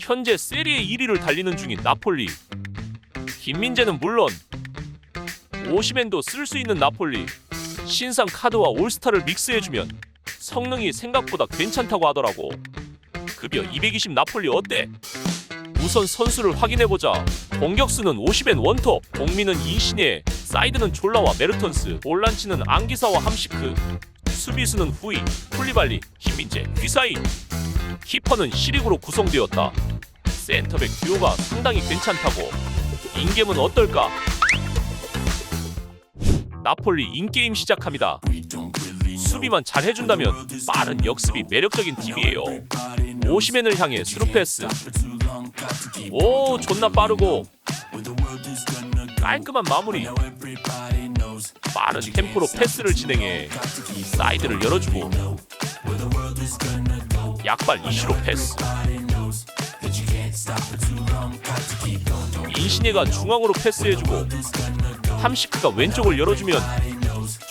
현재 세리에 1위를 달리는 중인 나폴리. 김민재는 물론 오시맨도 쓸 수 있는 나폴리. 신상 카드와 올스타를 믹스해주면 성능이 생각보다 괜찮다고 하더라고. 급여 220 나폴리 어때? 우선 선수를 확인해보자. 공격수는 50엔 원톱, 공민은 인신예, 사이드는 졸라와 메르턴스, 볼란치는 안기사와 함시크, 수비수는 후이, 쿨리발리, 김민재, 귀사인. 키퍼는 시릭으로 구성되었다. 센터백 듀오가 상당히 괜찮다고. 인겜은 어떨까? 나폴리 인게임 시작합니다. 수비만 잘 해준다면 빠른 역습이 매력적인 팀이에요. 오시맨을 향해 스루 패스. 오 존나 빠르고 깔끔한 마무리. 빠른 템포로 패스를 진행해 사이드를 열어주고 약발 이슈로 패스. 인신예가 중앙으로 패스해주고 함시크가 왼쪽을 열어주면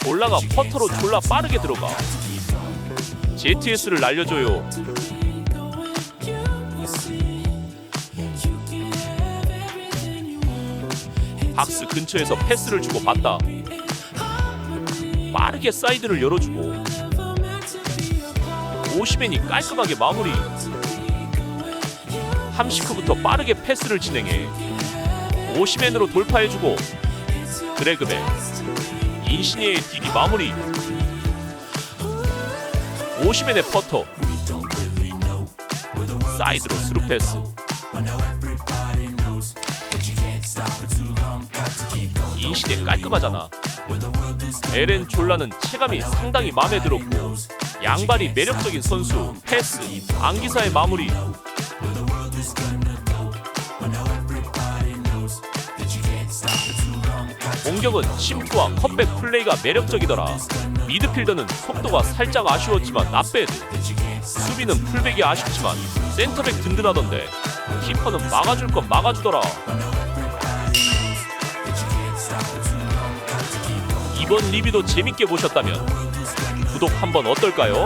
졸라가 퍼터로 졸라 빠르게 들어가. JTS를 날려줘요. 박스 근처에서 패스를 주고 받다. 빠르게 사이드를 열어주고 오시맨이 깔끔하게 마무리. 함시크부터 빠르게 패스를 진행해 오시맨으로 돌파해주고 드래그백 인시니의 딜이 마무리. 오시맨의 퍼터 사이드로 스루 패스. 인시대 깔끔하잖아. 에렌 졸라는 체감이 상당히 마음에 들었고 양발이 매력적인 선수 패스 안기사의 마무리. 공격은 심프와 컵백 플레이가 매력적이더라. 미드필더는 속도가 살짝 아쉬웠지만 나빼드. 수비는 풀백이 아쉽지만 센터백 든든하던데 키퍼는 막아줄 건 막아주더라 이번 리뷰도 재밌게 보셨다면 구독 한번 어떨까요?